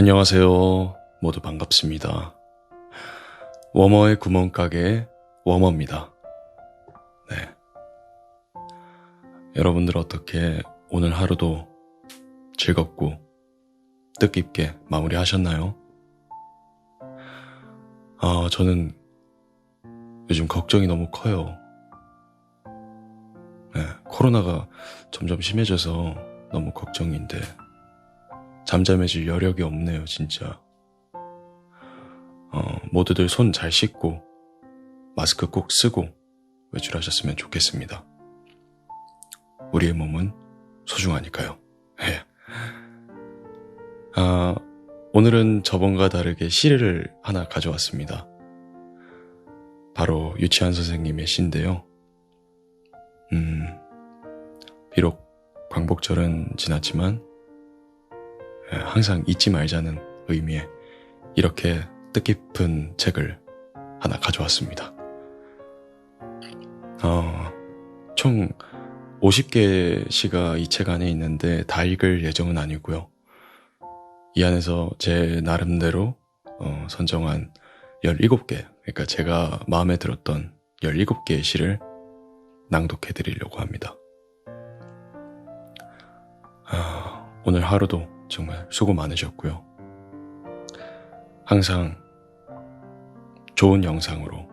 안녕하세요. 모두 반갑습니다. 워머의 구멍가게 워머입니다. 네. 여러분들 어떻게 오늘 하루도 즐겁고 뜻깊게 마무리하셨나요? 아, 저는 요즘 걱정이 너무 커요. 네, 코로나가 점점 심해져서 너무 걱정인데, 잠잠해질 여력이 없네요, 진짜. 어, 모두들 손 잘 씻고, 마스크 꼭 쓰고 외출하셨으면 좋겠습니다. 우리의 몸은 소중하니까요. 예. 아, 오늘은 저번과 다르게 시를 하나 가져왔습니다. 바로 유치한 선생님의 시인데요. 음, 비록 광복절은 지났지만 예, 항상 잊지 말자는 의미에 이렇게 뜻깊은 책을 하나 가져왔습니다. 어, 총 50개 시가 이 책 안에 있는데 다 읽을 예정은 아니고요. 이 안에서 제 나름대로 어, 선정한 17개, 그러니까 제가 마음에 들었던 17개의 시를 낭독해 드리려고 합니다. 아, 오늘 하루도 정말 수고 많으셨고요. 항상 좋은 영상으로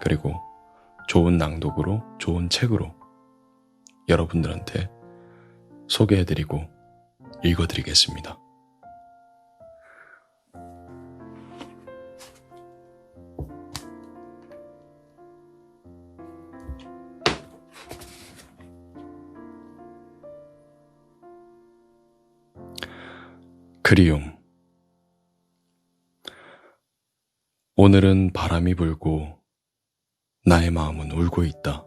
그리고 좋은 낭독으로 좋은 책으로 여러분들한테 소개해드리고 읽어드리겠습니다. 그리움 오늘은 바람이 불고 나의 마음은 울고 있다.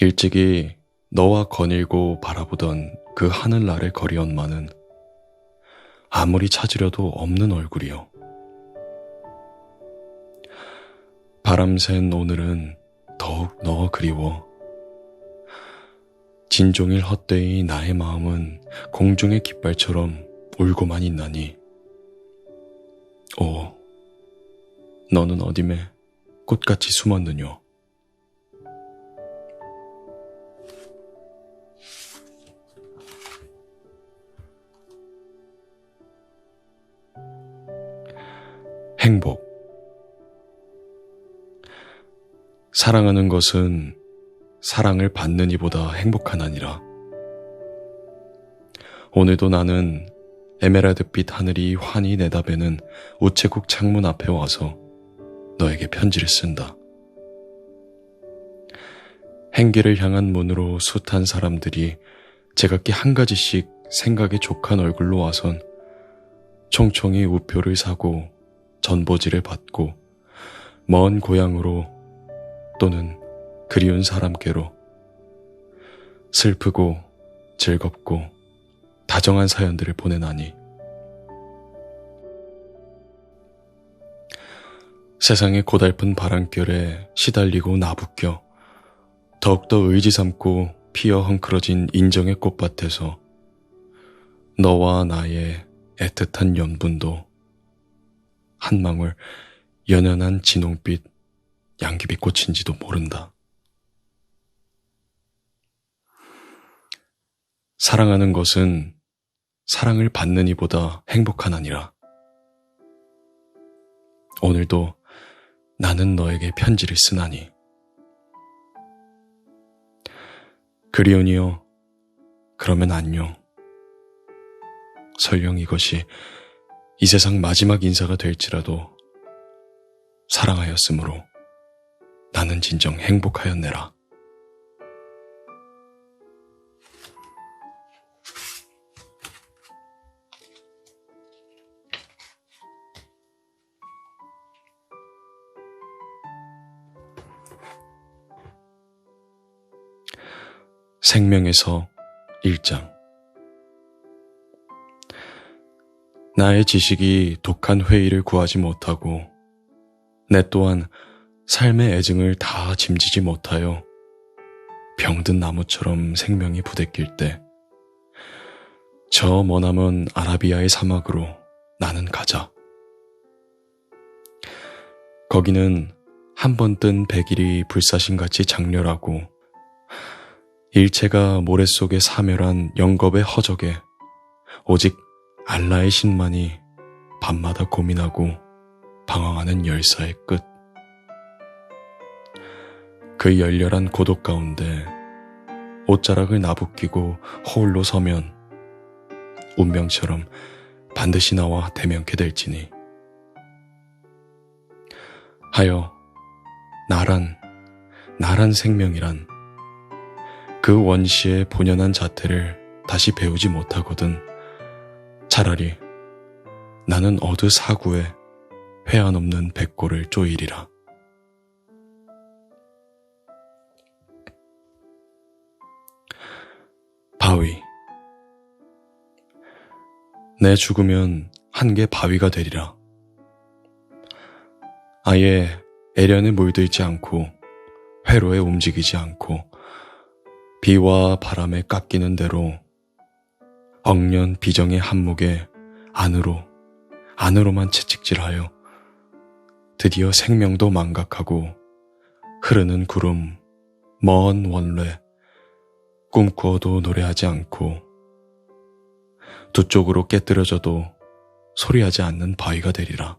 일찍이 너와 거닐고 바라보던 그 하늘 아래 거리 엄마는 아무리 찾으려도 없는 얼굴이요. 바람샌 오늘은 더욱 너 그리워. 진종일 헛되이 나의 마음은 공중의 깃발처럼 울고만 있나니. 오, 너는 어dim에 꽃같이 숨었느뇨. 행복. 사랑하는 것은 사랑을 받는 이보다 행복한 아니라. 오늘도 나는 에메랄드빛 하늘이 환히 내다배는 우체국 창문 앞에 와서 너에게 편지를 쓴다. 행기를 향한 문으로 숱한 사람들이 제각기 한 가지씩 생각에 족한 얼굴로 와선 총총히 우표를 사고 전보지를 받고 먼 고향으로 또는 그리운 사람께로 슬프고 즐겁고 다정한 사연들을 보내나니 세상의 고달픈 바람결에 시달리고 나부껴 더욱더 의지 삼고 피어 헝클어진 인정의 꽃밭에서 너와 나의 애틋한 연분도 한 망울 연연한 진홍빛 양귀비 꽃인지도 모른다. 사랑하는 것은 사랑을 받는 이보다 행복한 아니라. 오늘도 나는 너에게 편지를 쓰나니. 그리온이여 그러면 안녕. 설령 이것이 이 세상 마지막 인사가 될지라도 사랑하였으므로 나는 진정 행복하였네라. 생명에서 1장 나의 지식이 독한 회의를 구하지 못하고 내 또한 삶의 애증을 다 짐지지 못하여 병든 나무처럼 생명이 부대낄 때 저 머나먼 아라비아의 사막으로 나는 가자. 거기는 한 번 뜬 백일이 불사신같이 장렬하고 일체가 모래 속에 사멸한 영겁의 허적에 오직 알라의 신만이 밤마다 고민하고 방황하는 열사의 끝. 그 열렬한 고독 가운데 옷자락을 나부끼고 홀로 서면 운명처럼 반드시 나와 대면케 될지니. 하여 나란 나란 생명이란 그 원시의 본연한 자태를 다시 배우지 못하거든 차라리 나는 어느 사구에 회한 없는 백골을 쪼이리라. 바위 내 죽으면 한 개 바위가 되리라. 아예 애련에 물들지 않고 회로에 움직이지 않고 비와 바람에 깎이는 대로 억년 비정의 한목에 안으로 안으로만 채찍질하여 드디어 생명도 망각하고 흐르는 구름 먼 원래 꿈꾸어도 노래하지 않고 두 쪽으로 깨뜨려져도 소리하지 않는 바위가 되리라.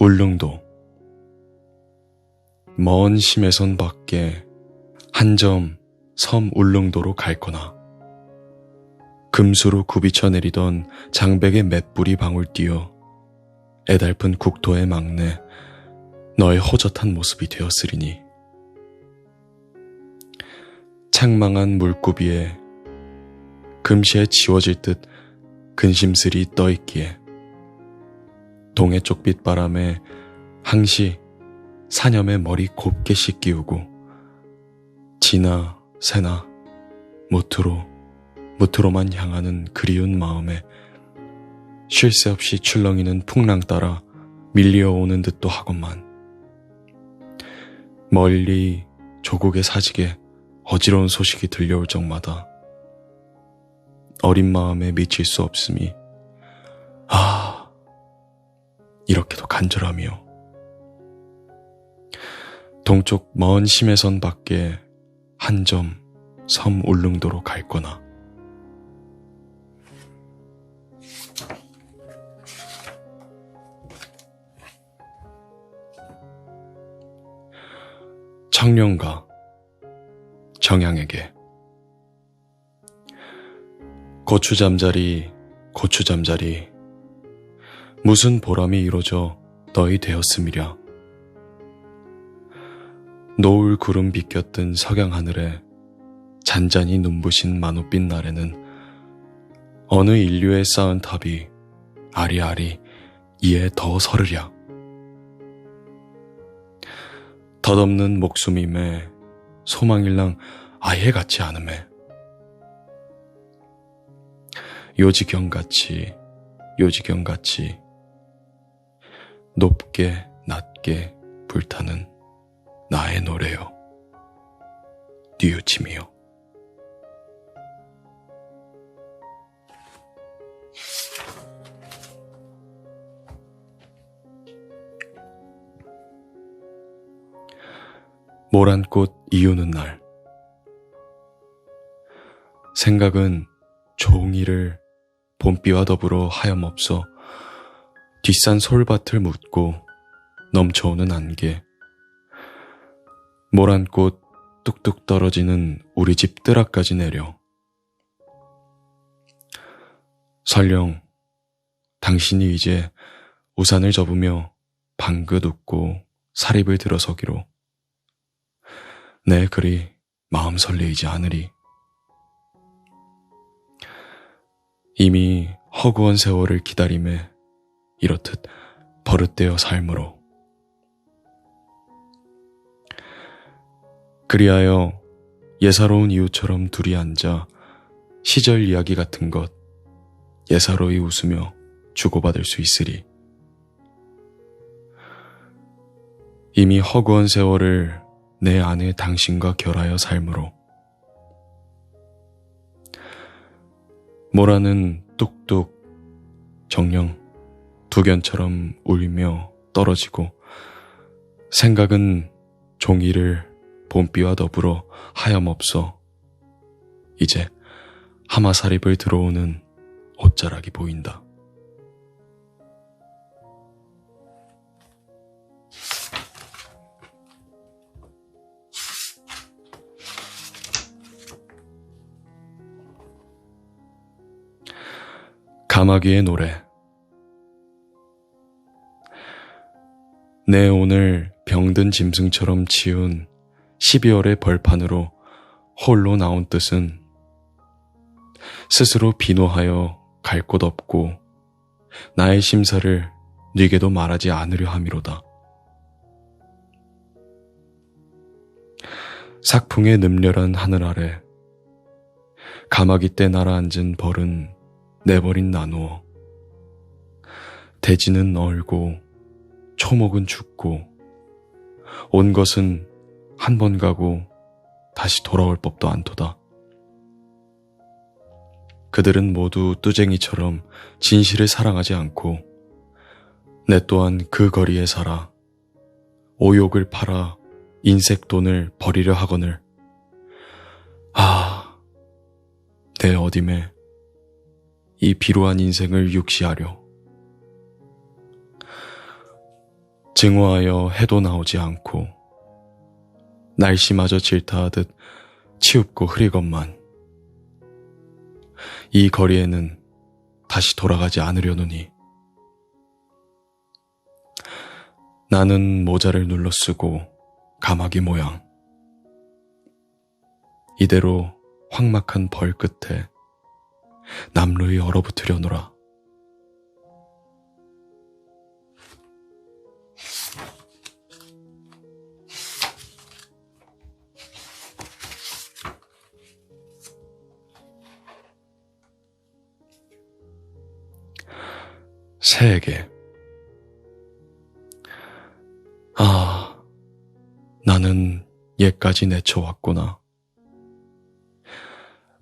울릉도. 먼 심해선 밖에 한 점 섬 울릉도로 갈 거나 금수로 굽이쳐 내리던 장백의 맷불이 방울 띄어 애달픈 국토의 막내 너의 허젓한 모습이 되었으리니. 창망한 물고비에 금시에 지워질 듯 근심슬이 떠있기에 동해 쪽 빛 바람에 항시 사념의 머리 곱게 씻기우고 지나 새나 무트로 무트로만 향하는 그리운 마음에 쉴 새 없이 출렁이는 풍랑 따라 밀려오는 듯도 하건만 멀리 조국의 사직에 어지러운 소식이 들려올 적마다 어린 마음에 미칠 수 없음이 아 이렇게도 간절하며 동쪽 먼 심해선 밖에 한 점 섬 울릉도로 갈 거나. 청년가 정양에게. 고추 잠자리 고추 잠자리 무슨 보람이 이루어져 너희 되었음이랴 노을 구름 비껴뜬 석양 하늘에 잔잔히 눈부신 만우빛 날에는 어느 인류에 쌓은 탑이 아리아리 이에 더 서르랴. 덧없는 목숨임에 소망일랑 아예 같지 않음에 요지경같이 요지경같이 높게 낮게 불타는 나의 노래요. 뉘우침이요. 모란꽃 이우는 날. 생각은 종이를 봄비와 더불어 하염없어 뒷산 솔밭을 묻고 넘쳐오는 안개. 모란 꽃 뚝뚝 떨어지는 우리 집 뜰앞까지 내려. 설령 당신이 이제 우산을 접으며 방긋 웃고 사립을 들어서기로 내 그리 마음 설레이지 않으리. 이미 허구한 세월을 기다림에 이렇듯 버릇되어 삶으로. 그리하여 예사로운 이웃처럼 둘이 앉아 시절 이야기 같은 것 예사로이 웃으며 주고받을 수 있으리. 이미 허구한 세월을 내 안에 당신과 결하여 삶으로. 모라는 뚝뚝 정령 두견처럼 울며 떨어지고 생각은 종이를 봄비와 더불어 하염없어 이제 하마사립을 들어오는 옷자락이 보인다. 가마귀의 노래 내 오늘 병든 짐승처럼 치운 12월의 벌판으로 홀로 나온 뜻은 스스로 비노하여 갈 곳 없고 나의 심사를 네게도 말하지 않으려 함이로다. 삭풍의 늠렬한 하늘 아래 가마귀 때 날아앉은 벌은 내버린 나누어 대지는 얼고 초목은 죽고 온 것은 한 번 가고 다시 돌아올 법도 않도다. 그들은 모두 뚜쟁이처럼 진실을 사랑하지 않고 내 또한 그 거리에 살아 오욕을 팔아 인색 돈을 버리려 하거늘 아, 내 어dim에 이 비루한 인생을 육시하려 증오하여 해도 나오지 않고 날씨마저 질타하듯 치웁고 흐리건만 이 거리에는 다시 돌아가지 않으려느니 나는 모자를 눌러 쓰고 가마귀 모양 이대로 황막한 벌 끝에 남루히 얼어붙으려노라. 세계. 아, 나는 예까지 내쳐왔구나.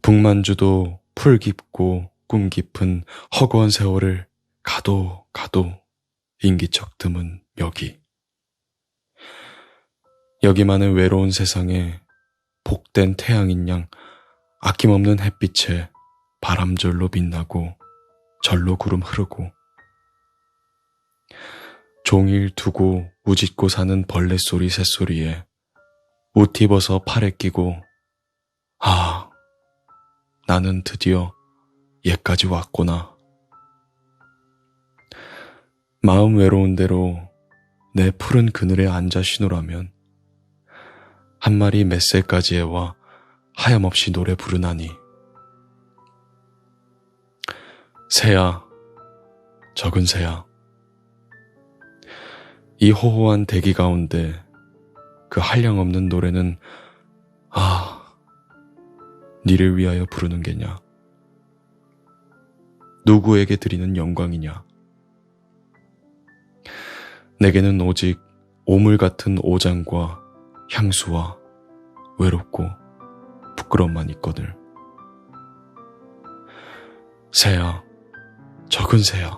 북만주도 풀 깊고 꿈 깊은 허구한 세월을 가도 가도 인기척 드문 여기. 여기만은 외로운 세상에 복된 태양인 양 아낌없는 햇빛에 바람절로 빛나고 절로 구름 흐르고 종일 두고 우짓고 사는 벌레 소리 새소리에 옷 입어서 팔에 끼고 아 나는 드디어 얘까지 왔구나. 마음 외로운 대로 내 푸른 그늘에 앉아 쉬노라면 한 마리 맷새까지 애와 하염없이 노래 부르나니 새야 적은 새야 이 호호한 대기 가운데 그 한량없는 노래는 아 니를 위하여 부르는 게냐? 누구에게 드리는 영광이냐? 내게는 오직 오물 같은 오장과 향수와 외롭고 부끄러움만 있거늘. 새야, 적은 새야.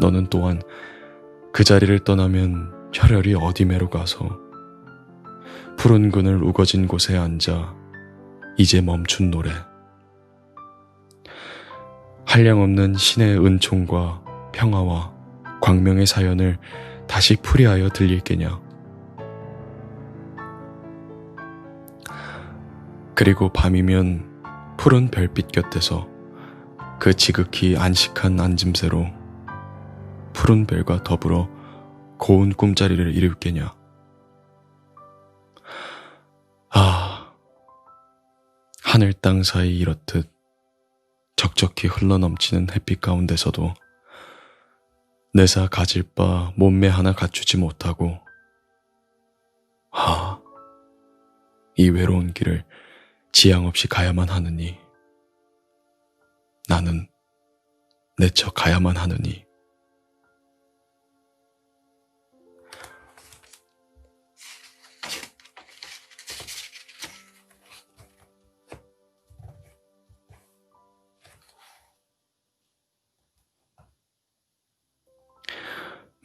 너는 또한 그 자리를 떠나면 혈혈이 어디매로 가서 푸른 그늘 우거진 곳에 앉아 이제 멈춘 노래. 한량없는 신의 은총과 평화와 광명의 사연을 다시 풀이하여 들릴 게냐. 그리고 밤이면 푸른 별빛 곁에서 그 지극히 안식한 앉음새로 푸른 별과 더불어 고운 꿈자리를 이룰게냐. 아, 하늘 땅 사이 이렇듯 적적히 흘러넘치는 햇빛 가운데서도 내사 가질 바 몸매 하나 갖추지 못하고 아, 이 외로운 길을 지양 없이 가야만 하느니 나는 내쳐 가야만 하느니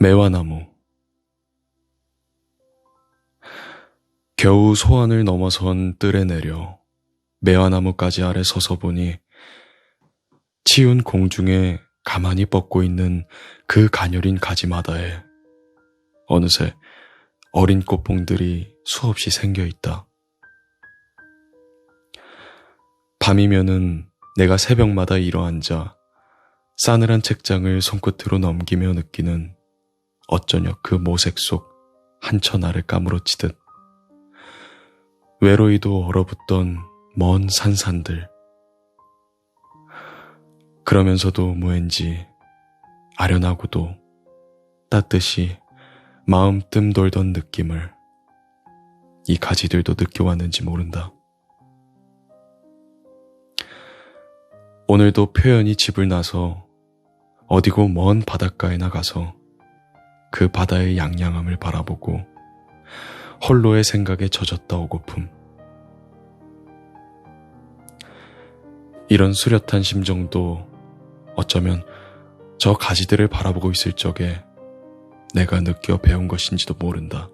매화나무 겨우 소환을 넘어선 뜰에 내려 매화나무까지 아래 서서 보니 치운 공중에 가만히 뻗고 있는 그 가녀린 가지마다에 어느새 어린 꽃봉들이 수없이 생겨 있다. 밤이면은 내가 새벽마다 일어앉아 싸늘한 책장을 손끝으로 넘기며 느끼는 어쩌녁 그 모색 속 한천알을 까무러치듯 외로이도 얼어붙던 먼 산산들 그러면서도 무엔지 아련하고도 따뜻이 마음 뜸 돌던 느낌을 이 가지들도 느껴왔는지 모른다. 오늘도 표현이 집을 나서 어디고 먼 바닷가에 나가서 그 바다의 양양함을 바라보고 홀로의 생각에 젖었다 오고픔. 이런 수렷한 심정도 어쩌면 저 가지들을 바라보고 있을 적에 내가 느껴 배운 것인지도 모른다.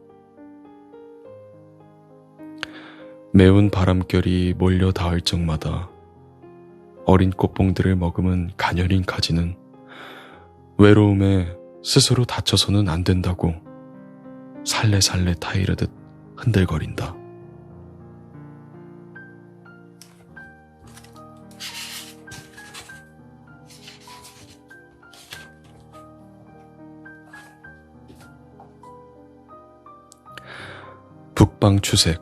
매운 바람결이 몰려 닿을 적마다 어린 꽃봉들을 머금은 가녀린 가지는 외로움에 스스로 다쳐서는 안 된다고 살래살래 타이르듯 흔들거린다. 북방 추색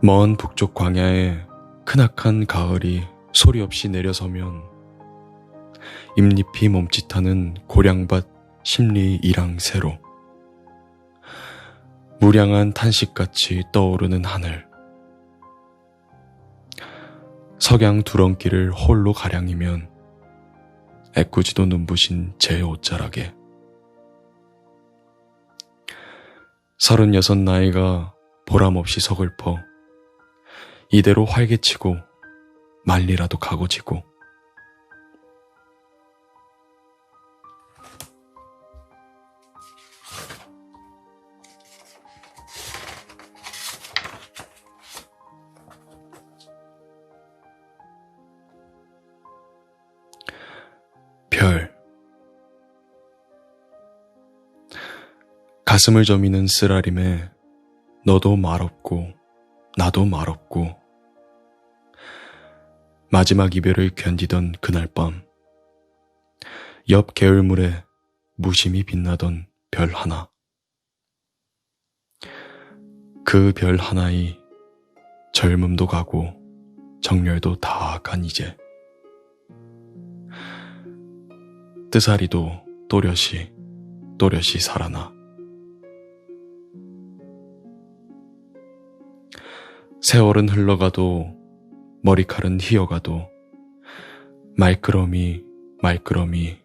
먼 북쪽 광야에 크나큰 가을이 소리 없이 내려서면 잎잎이 몸짓하는 고량밭 심리 이랑새로. 무량한 탄식같이 떠오르는 하늘. 석양 두렁길을 홀로 가량이면 애꿎지도 눈부신 제 옷자락에. 서른여섯 나이가 보람없이 서글퍼 이대로 활개치고 말리라도 가고 지고 가슴을 저미는 쓰라림에 너도 말없고 나도 말없고 마지막 이별을 견디던 그날 밤 옆 개울물에 무심히 빛나던 별 하나. 그 별 하나이 젊음도 가고 정열도 다 간 이제. 뜨사리도 또렷이 또렷이 살아나 세월은 흘러가도 머리칼은 휘어가도 말끄러미 말끄러미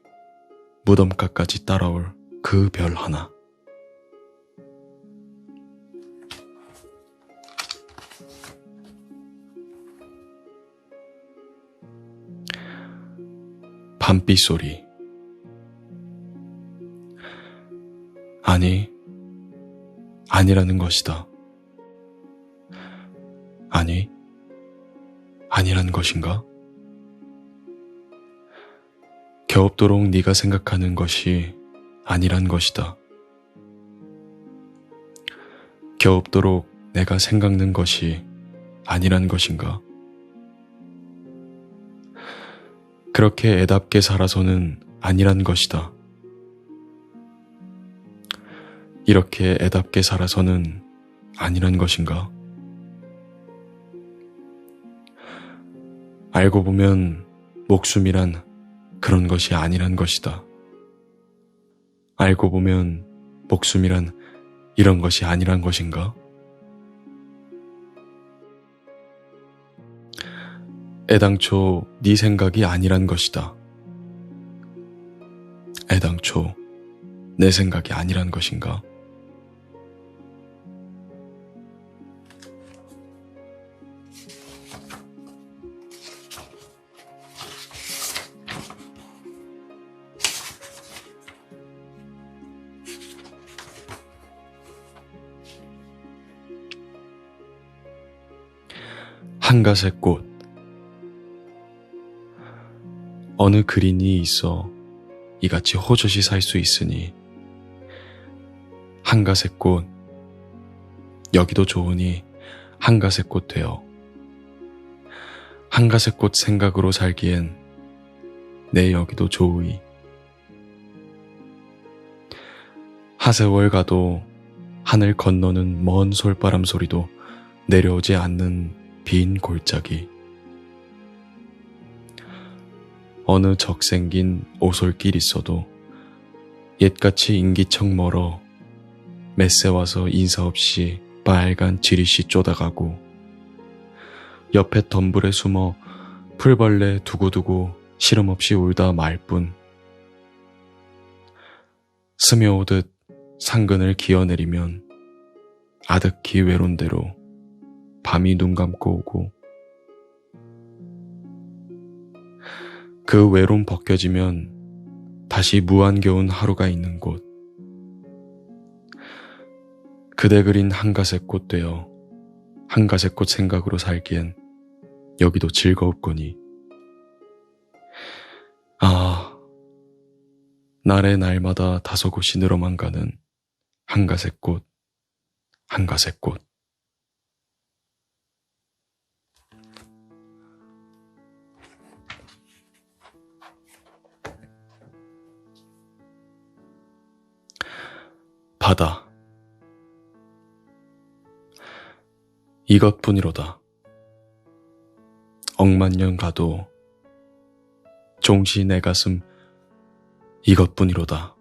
무덤가까지 따라올 그 별 하나 밤비 소리 아니 아니라는 것이다. 아니라는 것인가? 겨웁도록 네가 생각하는 것이 아니란 것이다. 겨웁도록 내가 생각는 것이 아니란 것인가? 그렇게 애답게 살아서는 아니란 것이다. 이렇게 애답게 살아서는 아니란 것인가? 알고 보면 목숨이란 그런 것이 아니란 것이다. 알고 보면 목숨이란 이런 것이 아니란 것인가? 애당초 네 생각이 아니란 것이다. 애당초 내 생각이 아니란 것인가? 한가색 꽃. 어느 그린이 있어 이같이 호젓이 살 수 있으니 한가색 꽃 여기도 좋으니 한가색 꽃 되어. 한가색 꽃 생각으로 살기엔 내 여기도 좋으이 하세월 가도 하늘 건너는 먼 솔바람 소리도 내려오지 않는 빈 골짜기. 어느 적생긴 오솔길 있어도 옛같이 인기척 멀어 메세 와서 인사 없이 빨간 지리씨 쪼다가고 옆에 덤불에 숨어 풀벌레 두고두고 시름 없이 울다 말 뿐 스며오듯 상근을 기어내리면 아득히 외로운 대로 밤이 눈 감고 오고 그 외로움 벗겨지면 다시 무한겨운 하루가 있는 곳. 그대 그린 한가색 꽃 되어 한가색 꽃 생각으로 살기엔 여기도 즐거웠거니. 아, 날의 날마다 다소 곳이 늘어만 가는 한가색 꽃, 한가색 꽃. 이것뿐이로다. 억만 년 가도 종시 내 가슴 이것뿐이로다.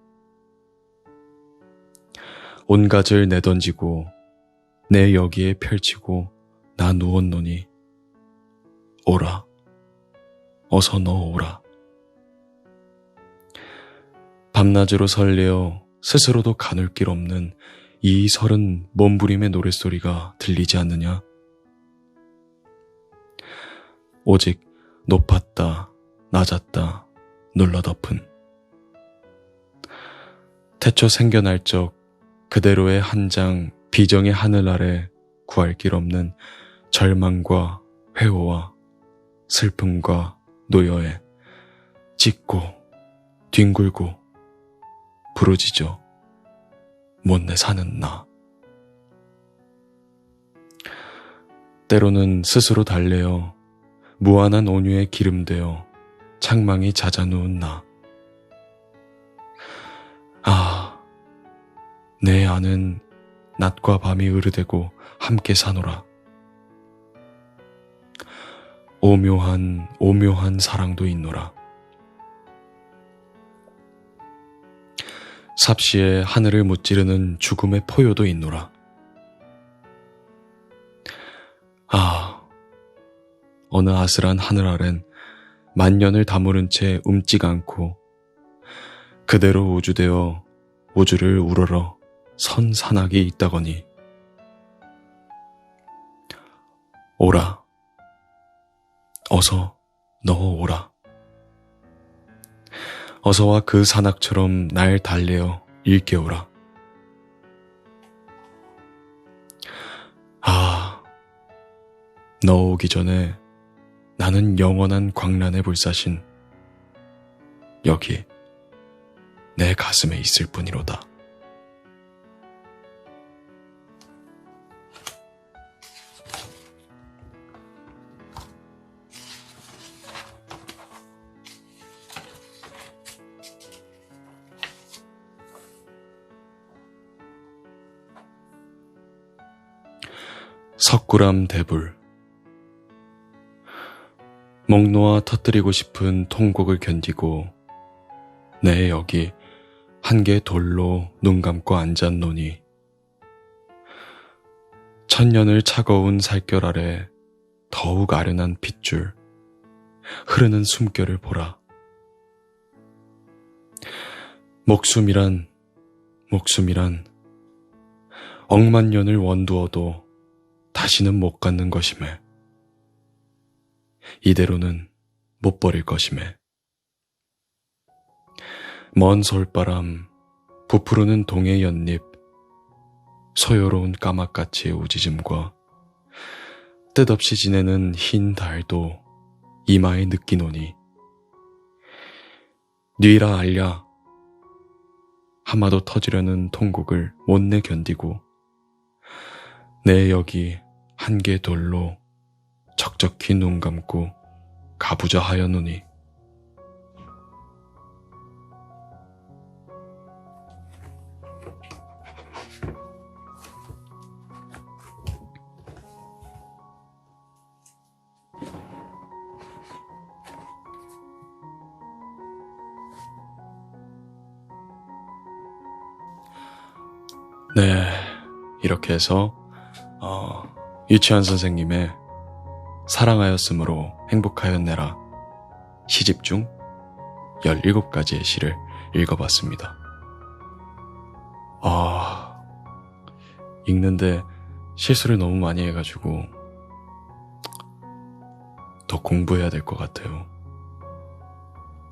온가을 내던지고 내 여기에 펼치고 나 누웠노니 오라 어서 너 오라 밤낮으로 설레어 스스로도 가눌 길 없는 이 서른 몸부림의 노랫소리가 들리지 않느냐? 오직 높았다, 낮았다, 눌러덮은 태초 생겨날 적 그대로의 한 장 비정의 하늘 아래 구할 길 없는 절망과 회오와 슬픔과 노여에 찢고 뒹굴고 부러지죠. 못내 사는 나. 때로는 스스로 달래어 무한한 온유에 기름되어 창망이 잦아누운 나. 아, 내 안은 낮과 밤이 으르대고 함께 사노라. 오묘한, 오묘한 사랑도 있노라. 삽시에 하늘을 무찌르는 죽음의 포효도 있노라. 아, 어느 아슬한 하늘 아랜 만년을 다무른 채 움직 않고 그대로 우주되어 우주를 우러러 선 산악이 있다거니. 오라. 어서 너 오라. 어서와 그 산악처럼 날 달래어 일깨우라. 아, 너 오기 전에 나는 영원한 광란의 불사신 여기 내 가슴에 있을 뿐이로다. 석굴암 대불. 목 놓아 터뜨리고 싶은 통곡을 견디고 내 여기 한 개 돌로 눈 감고 앉았노니 천년을 차가운 살결 아래 더욱 아련한 핏줄 흐르는 숨결을 보라. 목숨이란 목숨이란 억만 년을 원두어도 다시는 못 갖는 것임에 이대로는 못 버릴 것임에. 먼 솔바람 부푸르는 동해 연잎 소요로운 까마까치의 우지즘과 뜻없이 지내는 흰 달도 이마에 느끼노니 뉘라 알랴 하마도 터지려는 통곡을 못 내 견디고 내 여기 한 개 돌로 척척히 눈 감고 가부좌 하였노니. 네, 이렇게 해서 어, 유치원 선생님의 사랑하였으므로 행복하였네라 시집 중 17가지의 시를 읽어봤습니다. 아, 읽는데 실수를 너무 많이 해가지고 더 공부해야 될 것 같아요.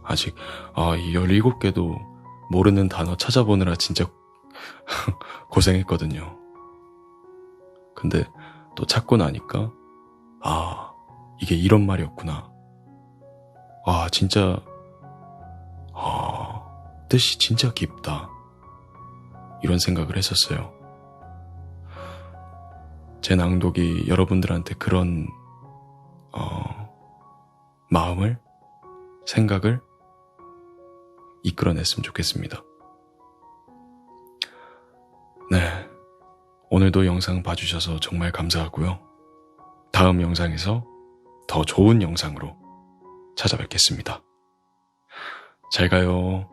아직, 아, 이 17개도 모르는 단어 찾아보느라 진짜 고생했거든요. 근데 또 찾고 나니까, 아, 이게 이런 말이었구나. 아, 진짜, 아, 뜻이 진짜 깊다. 이런 생각을 했었어요. 제 낭독이 여러분들한테 그런, 어, 마음을, 생각을 이끌어냈으면 좋겠습니다. 오늘도 영상 봐주셔서 정말 감사하고요. 다음 영상에서 더 좋은 영상으로 찾아뵙겠습니다. 잘 가요.